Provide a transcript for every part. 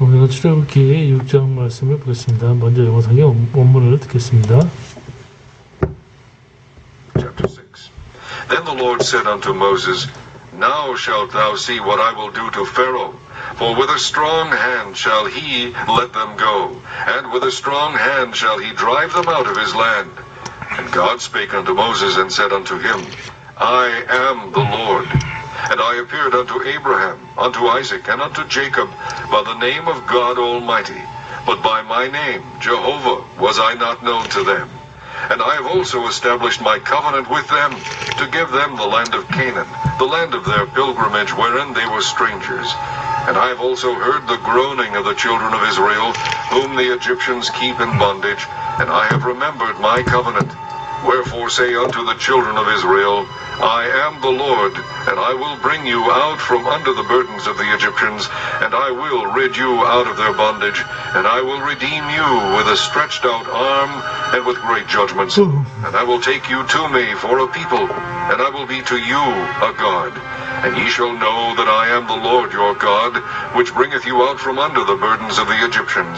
오늘 출애굽기 6장 말씀을 보겠습니다. 먼저 영상의 원- 원문을 듣겠습니다. Chapter 6 Then the Lord said unto Moses, Now shalt thou see what I will do to Pharaoh. For with a strong hand shall he let them go, and with a strong hand shall he drive them out of his land. And God spake unto Moses and said unto him, I am the Lord. And I appeared unto Abraham, unto Isaac, and unto Jacob by the name of God Almighty. But by my name, Jehovah, was I not known to them. And I have also established my covenant with them to give them the land of Canaan, the land of their pilgrimage wherein they were strangers. And I have also heard the groaning of the children of Israel, whom the Egyptians keep in bondage, and I have remembered my covenant. Wherefore say unto the children of Israel, I am the Lord, and I will bring you out from under the burdens of the Egyptians, and I will rid you out of their bondage, and I will redeem you with a stretched out arm and with great judgments. Oh. And I will take you to me for a people, and I will be to you a God. And ye shall know that I am the Lord your God, which bringeth you out from under the burdens of the Egyptians.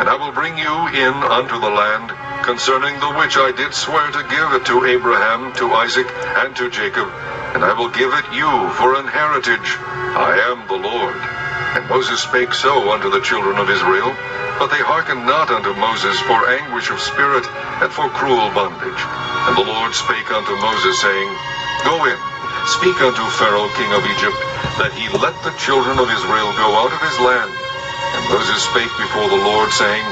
And I will bring you in unto the land, concerning the which I did swear to give it to Abraham, to Isaac, and to Jacob, and I will give it you for an heritage. I am the Lord. And Moses spake so unto the children of Israel, but they hearkened not unto Moses for anguish of spirit and for cruel bondage. And the Lord spake unto Moses, saying, Go in, speak unto Pharaoh king of Egypt, that he let the children of Israel go out of his land. And Moses spake before the Lord, saying,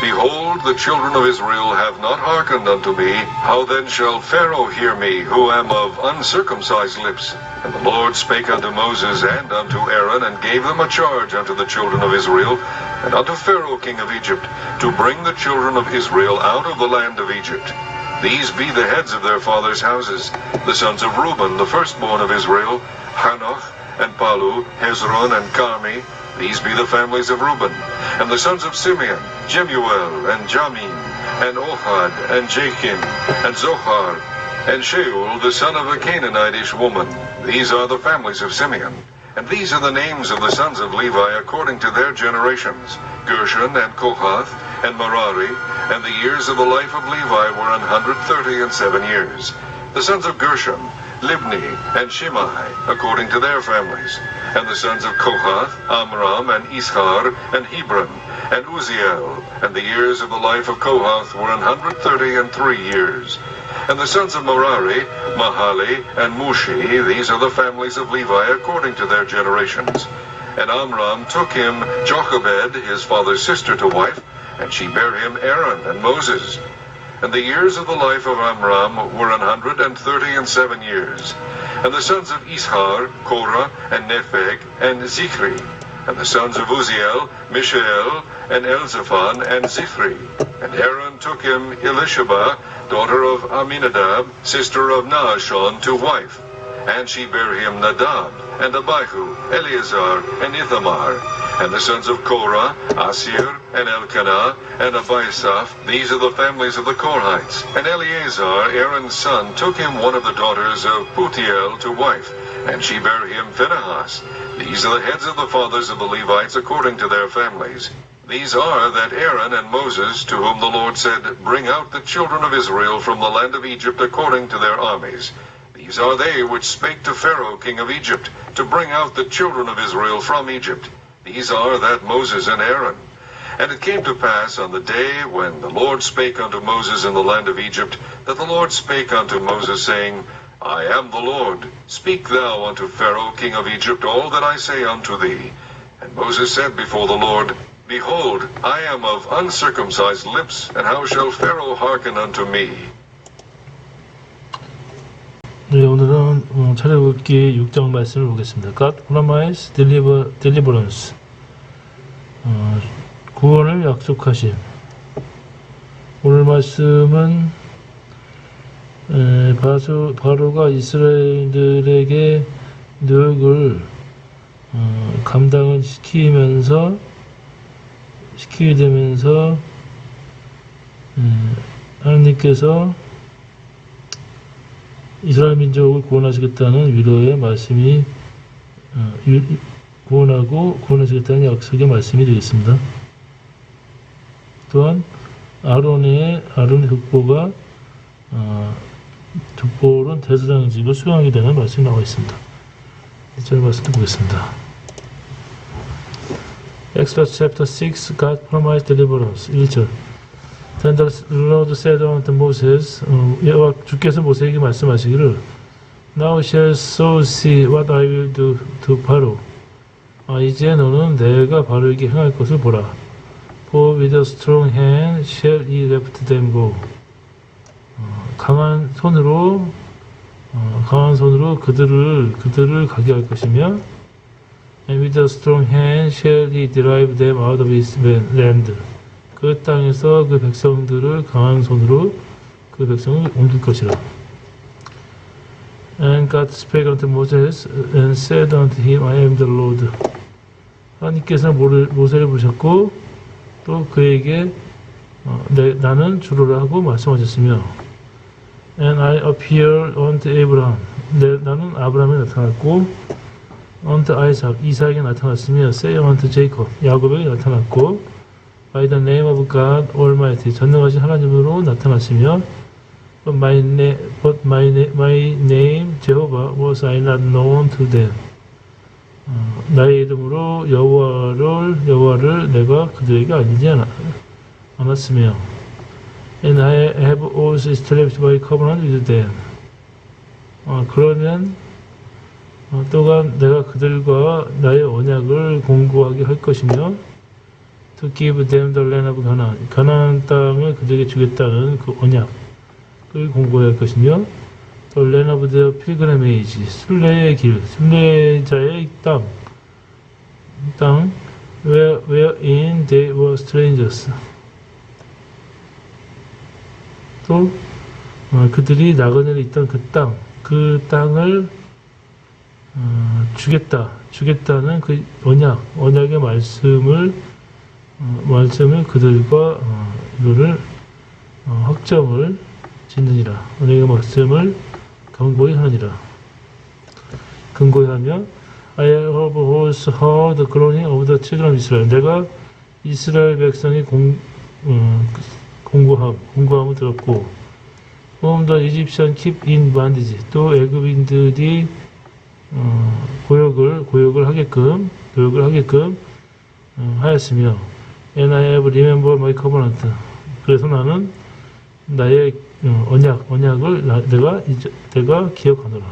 Behold, the children of Israel have not hearkened unto me. How then shall Pharaoh hear me, who am of uncircumcised lips? And the Lord spake unto Moses and unto Aaron, and gave them a charge unto the children of Israel, and unto Pharaoh king of Egypt, to bring the children of Israel out of the land of Egypt. These be the heads of their fathers' houses, the sons of Reuben, the firstborn of Israel, Hanoch, and Palu, Hezron, and Carmi. These be the families of Reuben. And the sons of Simeon, Jemuel, and Jamin, and Ohad, and Jachin, and Zohar, and Sheol, the son of a Canaanitish woman. These are the families of Simeon. And these are the names of the sons of Levi according to their generations Gershon, and Kohath, and Merari. And the years of the life of Levi were an hundred thirty and seven years. The sons of Gershon, Libni, and Shimei, according to their families. And the sons of Kohath, Amram, and Ishar, and Hebron, and Uziel. And the years of the life of Kohath were an hundred thirty and three years. And the sons of Merari, Mahali, and Mushi, these are the families of Levi according to their generations. And Amram took him Jochebed, his father's sister, to wife, and she bare him Aaron and Moses. And the years of the life of Amram were an hundred and thirty and seven years. And the sons of Ishar, Korah, and Nepheg, and Zichri. And the sons of Uziel, Mishael, and Elzaphan, and Zithri. And Aaron took him Elisheba, daughter of Aminadab, sister of Naashon, to wife. And she bare him Nadab, and Abihu, Eleazar, and Ithamar. And the sons of Korah, Asir, and Elkanah, and Abiasaph, these are the families of the Korhites. And Eleazar, Aaron's son, took him one of the daughters of Putiel to wife, and she bare him Phinehas. These are the heads of the fathers of the Levites according to their families. These are that Aaron and Moses, to whom the Lord said, Bring out the children of Israel from the land of Egypt according to their armies. These are they which spake to Pharaoh king of Egypt, to bring out the children of Israel from Egypt. These are that Moses and Aaron. And it came to pass on the day when the Lord spake unto Moses in the land of Egypt, that the Lord spake unto Moses, saying, I am the Lord. Speak thou unto Pharaoh king of Egypt all that I say unto thee. And Moses said before the Lord, Behold, I am of uncircumcised lips, and how shall Pharaoh hearken unto me? 네, 오늘은 어, 차례읽기 6장 말씀을 보겠습니다. God promise deliver, deliverance. 어, 구원을 약속하심. 오늘 말씀은 에, 바소, 바로가 이스라엘들에게 노역을 어, 감당을 시키면서 시키게 되면서 음, 하나님께서 이스라엘 민족을 구원하시겠다는 위로의 말씀이 어, 유- 구원하고 구원해주겠다는 약속의 말씀이 되겠습니다. 또한 아론의 아론의 족보가 어, 족보론 대사장직을 수행하게 되는 말씀이 나와 있습니다. 1절 말씀 보겠습니다. Exodus chapter 6 God promised deliverance 1절 Then the Lord said unto Moses 어, 여호와 주께서 모세에게 말씀하시기를 Now shall so see what I will do to Pharaoh 아, 이제 너는 내가 바로에게 행할 것을 보라 For with a strong hand shall he let them go 어, 강한 손으로 어, 강한 손으로 그들을 그들을 가게 할 것이며 And with a strong hand shall he drive them out of his land. 그 땅에서 그 백성들을 강한 손으로 그 백성을 옮길 것이라. And God spake unto Moses and said unto him, I am the Lord. 하나님께서 모세를 부르셨고 또 그에게 어, 내, 나는 주로라 하고 말씀하셨으며 And I appeared unto Abraham. 내, 나는 아브라함에 나타났고 unto Isaac, 이삭에게 나타났으며 say unto Jacob, 야곱에게 나타났고 by the name of God Almighty, 전능하신 하나님으로 나타났으며 but my, na- but my, na- my name Jehovah was I not known to them. 어, 나의 이름으로 여호와를 여호와를 내가 그들에게 알리지 않아- 않았으며 and I have also established my covenant with them. 어, 그러면 어, 또한 내가 그들과 나의 언약을 공고하게 할 것이며 to give them the land of 가나안 가나안 땅을 그들에게 주겠다는 그 언약을 공고할 것이며 the land of the pilgrimage 순례의 길 순례자의 땅 땅, where, wherein they were strangers. 또, 어, 그들이 나그네로 있던 그 땅, 그 땅을 어, 주겠다, 주겠다는 그 언약, 언약의 말씀을, 어, 말씀을 그들과 어, 이거를 어, 확정을 짓느니라. 언약의 말씀을 경고히 하느니라. 근거히 하며 I have also heard the groaning of the children of Israel. 내가 이스라엘 백성이 공, 어, 공고함, 공고함을 들었고, whom the Egyptian keep in bondage. 또 애굽인들이 어, 고역을 고역을 하게끔 교육을 하게끔 어, 하였으며, and I have remembered my covenant. 그래서 나는 나의 어, 언약 언약을 나- 내가 내가 기억하노라.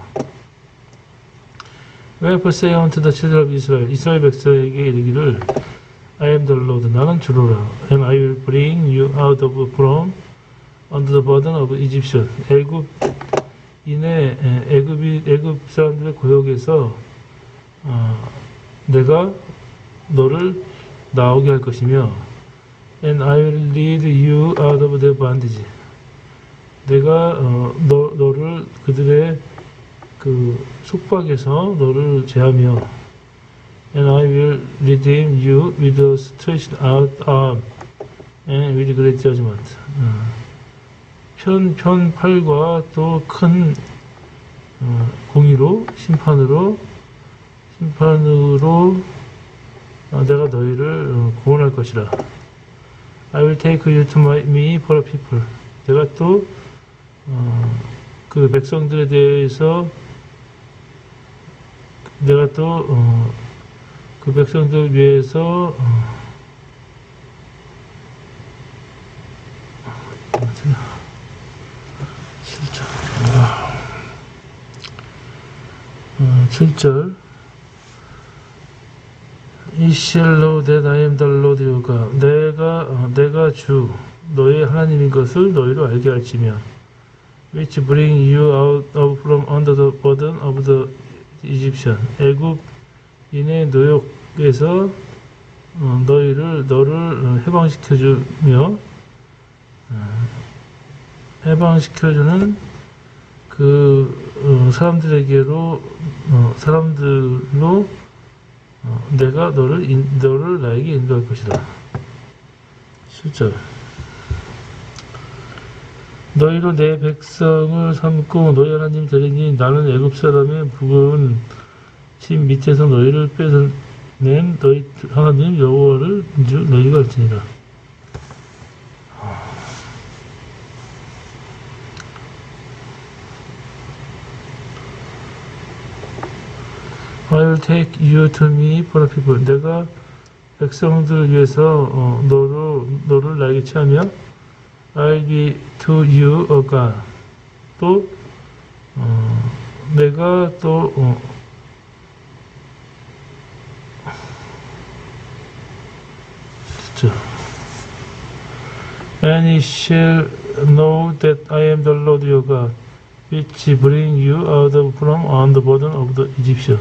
Wherefore say unto the children of Israel, 이스라엘 백성에게 이르기를, I am the Lord, 나는 주로라, and I will bring you out of from under the burden of Egyptian. 애굽 인의 애굽이 애굽 사람들의 고역에서 어, 내가 너를 나오게 할 것이며, and I will lead you out of their bondage. 내가 어, 너, 너를 그들의 그 속박에서 너를 제하며 and I will redeem you with a stretched out arm and with great judgment. 어, 편, 편 팔과 또큰 어, 공의로 심판으로 심판으로 어, 내가 너희를 어, 구원할 것이라. I will take you to my, me for a people. 내가 또 어, 그 백성들에 대해서 내가 또, 어, 그 백성들 위해서, 어, 실절. 어, 7절. 이 shall know that I am the Lord your God. 내가, 어, 내가 주, 너의 하나님인 것을 너희로 알게 할지며. which bring you out of from under the burden of the Egyptian. 애굽인의 노역에서 어, 너희를 너를 어, 해방시켜 주며 어, 해방시켜 주는 그 어, 사람들에게로 어, 사람들로 어, 내가 너를 인, 너를 나에게 인도할 것이다. 실절. 너희로 내 백성을 삼고 너희 하나님 되리니 나는 애굽 사람의 묵은 집 밑에서 너희를 는 너희 하나님 여호와를 줄 너희가 알지니라. I'll take you to me for the people. 내가 백성들 위해서 어, 너를 너를 나에게 취하며 I'll be to you a God. 또 어, 내가 또 어, 진짜 And ye shall know that I am the Lord your God, which bring you out from on the burden of the Egyptian.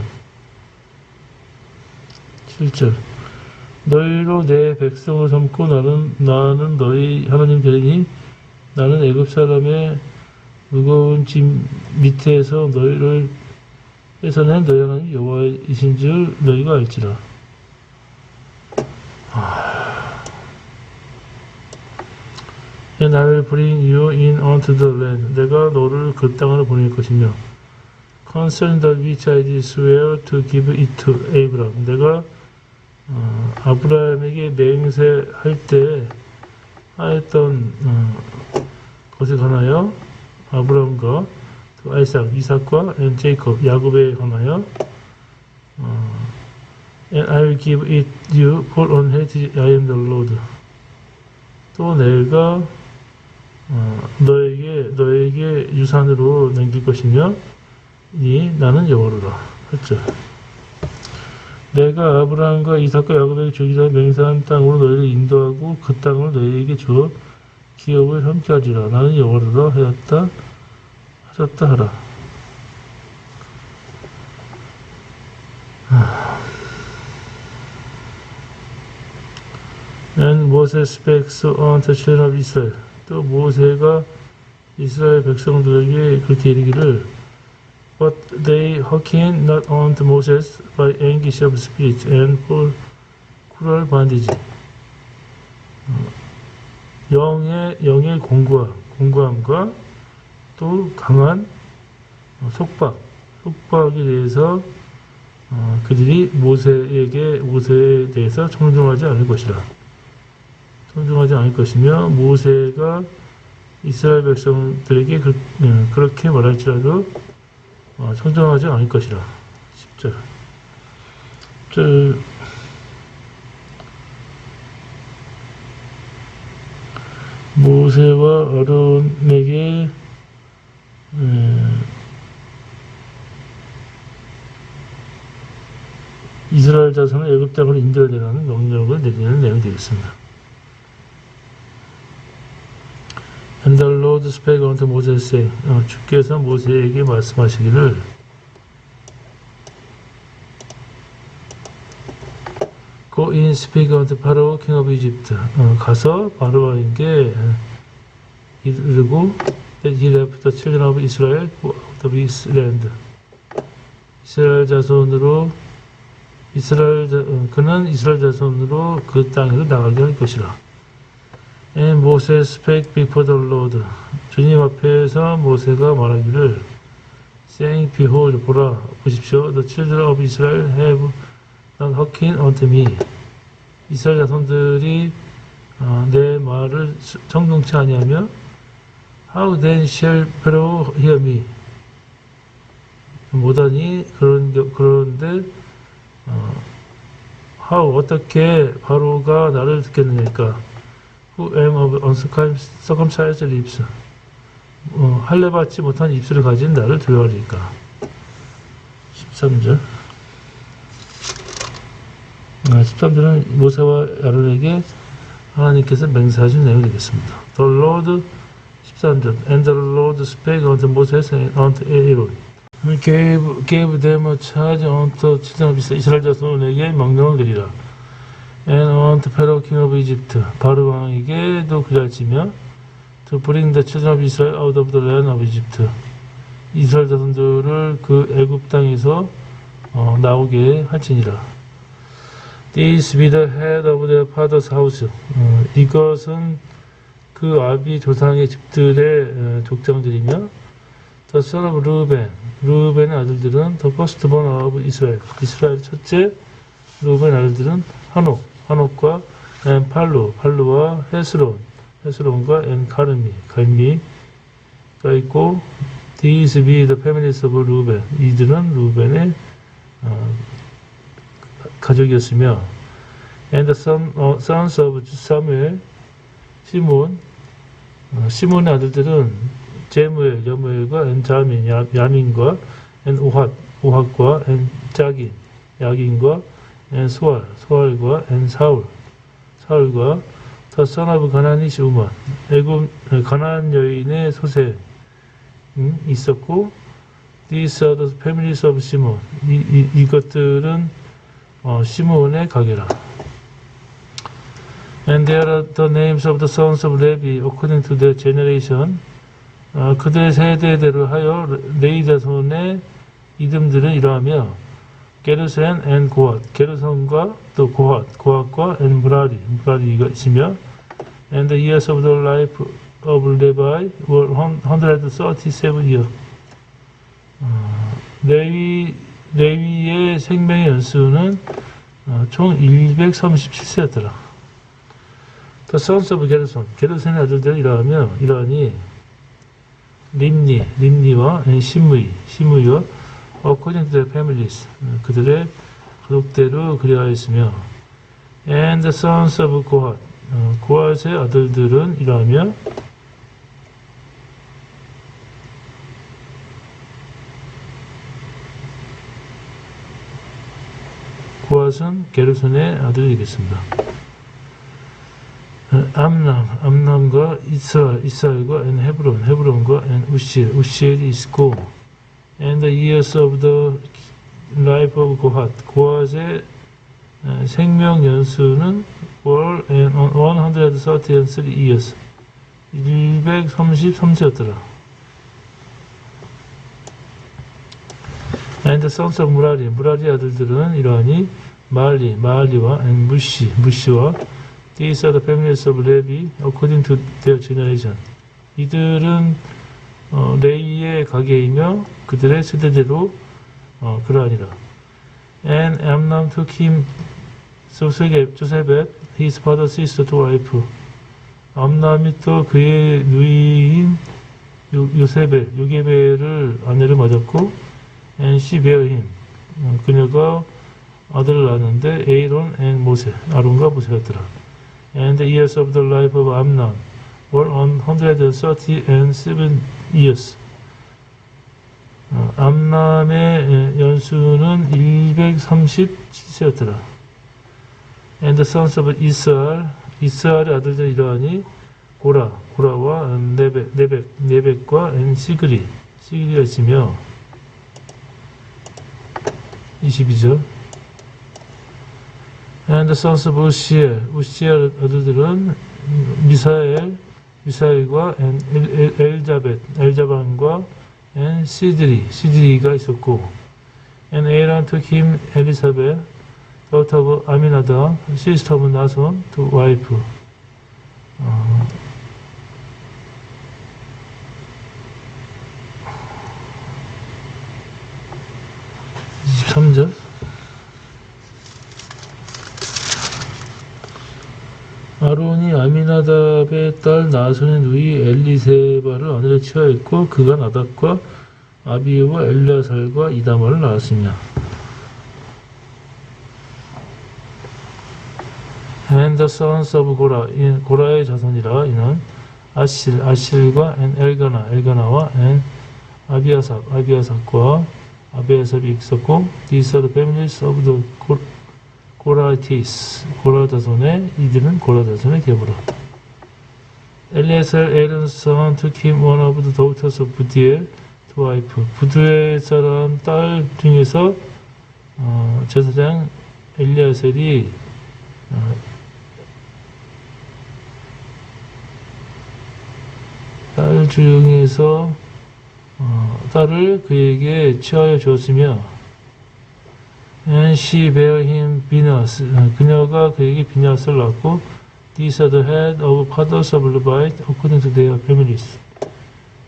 7절 너희로 내 백성을 삼고 나는 나는 너희 하나님 되리니 나는 애굽 사람의 무거운 짐 밑에서 너희를 뺏어낸 너희 하나님 여호와이신 줄 너희가 알지라. I will bring you in unto the land. 내가 너를 그 땅으로 보낼 것이며 concerning the which I did swear to give it to Abraham. 내가 어, 아브라함에게 맹세할 때 하였던 어, 것에 관하여 아브라함과 또 아이삭, 이삭과 제이콥, 야곱에 관하여 어, and I will give it you for an heritage I am the Lord 또 내가 어, 너에게 너에게 유산으로 남길 것이며 이 나는 여호와로라 했죠. 내가 아브라함과 이삭과 야곱에게 주기로 맹세한 땅으로 너희를 인도하고 그 땅을 너희에게 주어 기업을 함께 하리라. 나는 여호와로라 하였다 하셨다 하라. And Moses spake so unto the children of Israel. 또 모세가 이스라엘 백성들에게 그렇게 이르기를 But they hearkened not unto Moses by anguish of spirit and for cruel bondage. 어, 영의 영의 공과 공고함과 또 강한 어, 속박 속박에 대해서 어, 그들이 모세에게 모세에 대해서 청종하지 않을 것이라. 청종하지 않을 것이며 모세가 이스라엘 백성들에게 그, 어, 그렇게 말할지라도 어, 청정하지 않을 것이라. 10절. 저, 모세와 아론에게 에, 이스라엘 자손을 애굽 땅으로 인도하라는 명령을 내리는 내용이 되겠습니다. And the Lord spake unto Moses, saying, 어, 주께서 모세에게 말씀하시기를 Go in speak unto Pharaoh, king of Egypt. 어, 가서 바로에게 이르고 that he left the children of Israel out of his land. 이스라엘 자손으로 이스라엘 자, 어, 그는 이스라엘 자손으로 그 땅에서 나가게 할 것이라. And Moses spake before the Lord. 주님 앞에서 모세가 말하기를 saying, Behold, 보라, 보십시오. The children of Israel have not hearkened unto me. 이스라엘 자손들이 어, 내 말을 청동치 아니하며 How then shall Pharaoh hear me? 못하니 그런 겨- 그런데 어, how 어떻게 바로가 나를 듣겠느니까? Who am of uncircumcised lips. 어, 할례 받지 못한 입술을 가진 나를 두려워하니까. 13절. 아, 13절은 모세와 아론에게 하나님께서 맹세하신 내용이 되겠습니다. The Lord 13절 And the Lord spake unto Moses and unto Aaron gave, gave them a charge unto children of Israel 자손에게 명령을 내리라. And unto Pharaoh king of Egypt 바로 왕에게도 그리하지며 to bring the children of Israel out of the land of Egypt 이스라엘 자손들을 그 애굽 땅에서 어, 나오게 할지니라. This be the head of their father's house. 어, 이것은 그 아비 조상의 집들의 어, 족장들이며 The son of Reuben, 루벤의 아들들은 the firstborn of Israel, 이스라엘 첫째 루벤 아들들은 한옥, 한옥과 엔 팔루, 팔루와 헤스론, 헤스론과 엔 카르미, 갈미가 있고 These be the families of 루벤. 이들은 루벤의 어, 가족이었으며 and the son, 어, sons of Samuel, 시몬, 어, 시몬의 아들들은 제무엘, 여무엘과 엔 자민, 야, 야민과 엔 오핫, 오핫과 엔 짜긴, 야긴과 엔 소알, 소알과 엔 사울, 사울과 더 선하브 가나니시 우만, 애굽 가나안 여인의 소세 음, 있었고 These are the families of Simon. 이, 이, 이것들은 어, 시몬의 가게라. And there are the names of the sons of Levi according to their generation. 어, 그들의 세대대로 하여 레이 자손의 이름들은 이러하며 게르센 앤 고핫, 게르선과 또 고핫, 고핫과 앤 무라리, 무라리가 있으며 And the years of the life of Levi were 137 years. 어, 레위, 레위의 생명의 연수는 어, 총 137세였더라. The sons of 게르손, 게르손의 아들들은 이러하며 이러하니 림니, 림니와 시므이, 시므이와 according to their families, 어, 그들의 가족대로 그리하였으며 and the sons of 어, 고핫의 아들들은 이러하며 고핫은 게르손의 아들이겠습니다. 어, 암남, 암남과 이스라엘, 이스라엘과 엔 헤브론, 헤브론과 엔 우시엘, 우시엘이 있고, and the years of the life of 고핫의 어, 생명 연수는 were 133 years, 133세였더라. And the sons of 무라리, 무라리 아들들은 이러하니 말리, 마알리와 and 무시, 무시와 These are the families of Levi according to their generation. 이들은 어, 레이의 가게이며 그들의 세대대로 어, 그러하니라. And Amnon took him 조셉, 조셉의 his father's sister to wife. 암남이 또 그의 누이인 요, 요셉의 요게베를 아내를 맞았고 and she bare him. 어, 그녀가 아들을 낳았는데 에이론 and 모세, 아론과 모세였더라. And the years of the life of Amnon were 137 years. 어, 암남의 연수는 237세였더라. And the sons of 이스라엘, 이스라엘의 아들들 이러하니 고라, 고라와 네벡, 네벡, 네벡과 엔 시그리, 시그리가 있으며 22절. And the sons of 우시엘, 우시엘 아들들은 미사엘, 엔 엘, 엘, 엘자벳, 엘자반과 엔 시드리, 시드리가 있었고, Aaron took him 엘리사벳, of 아미나다, of 나손, wife. 어, (23절) 아론이 아미나답의 딸 나손의 누이 엘리세바를 아내로 취하였고 그가 나답과 아비유와 엘리아살과 이다마를 낳았으며 And the sons 고라의 자손이라 이는 아실 아실과 엔 엘가나 엘가나와 엔 아비아삽 아비아삽과 아비아삽이 있었고 These are the families of the 고- 고라티스 고라 자손의 이들은 고라 자손의 계보라 엘리에셀 에른 son took him one of the daughters of 부디엘 to wife 부두엘 사람 딸 중에서 어, 제사장 엘리아셀이 어, 딸 중에서 어, 딸을 그에게 취하여 주었으며 And she bare him 비나스 어, 그녀가 그에게 비나스를 낳고 These are the head of fathers of Levite according to their families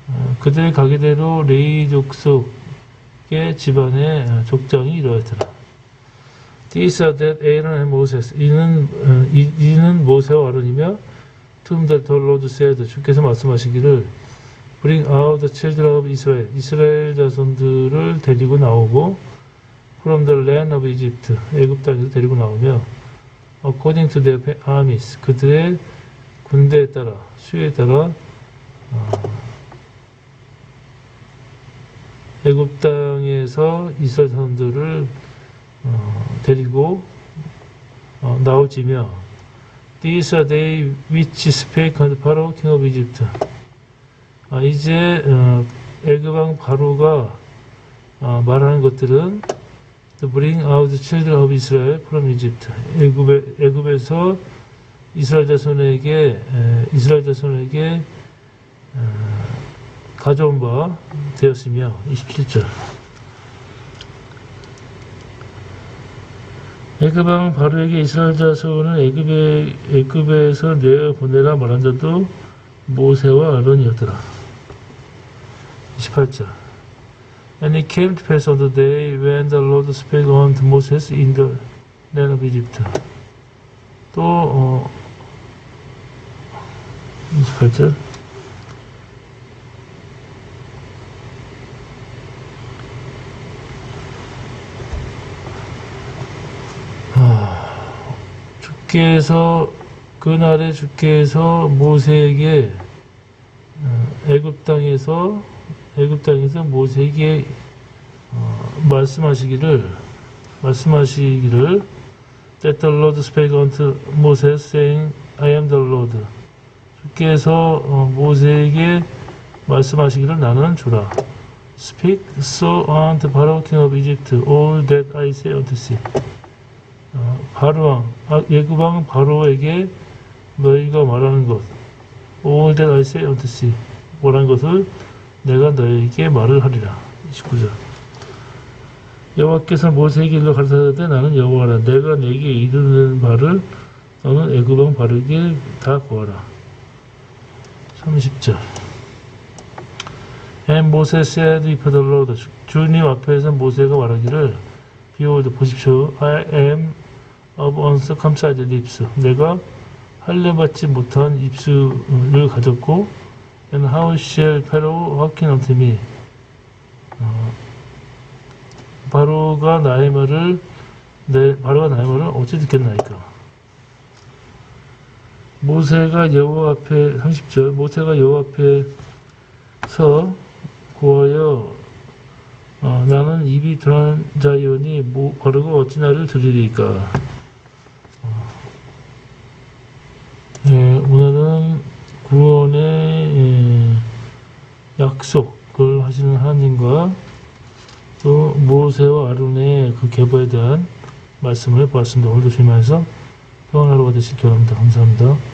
어, 그들의 가게대로 레이 족속의 집안의 어, 족장이 이러하더라 These are that Aaron and Moses. 이는 어, 이, 이는 모세와 아론이며 whom the Lord said 주께서 말씀하시기를 Bring out the children of Israel. 이스라엘 자손들을 데리고 나오고 from the land of Egypt. 애굽 땅에서 데리고 나오며 according to their armies. 그들의 군대에 따라 수에 따라 어, 애굽 땅에서 이스라엘 사람들을 어, 데리고 어, 나오지며 These are they which spake unto Pharaoh king of Egypt. 아, 이제 어, 애굽 왕 바로가 어, 말하는 것들은 to bring out the children of Israel from Egypt. 애굽에, 애굽에서 이스라엘 자손에게 에, 이스라엘 자손에게 어, 가져온 바 되었으며 27절. 애굽 왕 바로에게 이스라엘 자손을 애굽에 애굽에서 내어 보내라 말한 자도 모세와 아론이었더라. 28절. And it came to pass on the day when the Lord spake unto Moses in the land of Egypt. 또 어, 28절. 주께서 그날에 주께서 모세에게 어, 애굽 땅에서 애굽 땅에서 모세에게 어, 말씀하시기를 말씀하시기를 that the Lord spake unto Moses saying I am the Lord 주께서 어, 모세에게 말씀하시기를 나는 주라 speak so unto Pharaoh king of Egypt all that I say unto thee 어, 바로왕, 아, 예구왕 바로에게 너희가 말하는 것, all that I say unto thee, 뭐라는 것을 내가 너희에게 말을 하리라. 29절. 여호와께서 모세에게 일러 가르쳐되 나는 여호와라. 내가 네게 이르는 바를 너는 애굽왕 바로에게 다 구하라. 30절. And Moses said 주님 앞에서 모세가 말하기를 Behold, 보십시오. I am of uncircumcised lips. 내가 할례받지 못한 입술을 가졌고, and how shall Pharaoh hearken unto me? 어, 바로가 나의 말을 내 바로가 나의 말을 어찌 듣겠나이까? 모세가 여호와 앞에 30절 모세가 여호와 앞에서 구하여 어, 나는 입이 드러난 자이오니 뭐, 바르고 어찌 나를 들으리까. 어, 예, 오늘은 구원의 예, 약속을 하시는 하나님과 또 모세와 아론의 그 계보에 대한 말씀을 보았습니다. 오늘도 주님께서 평안하루가 되시기 바랍니다. 감사합니다.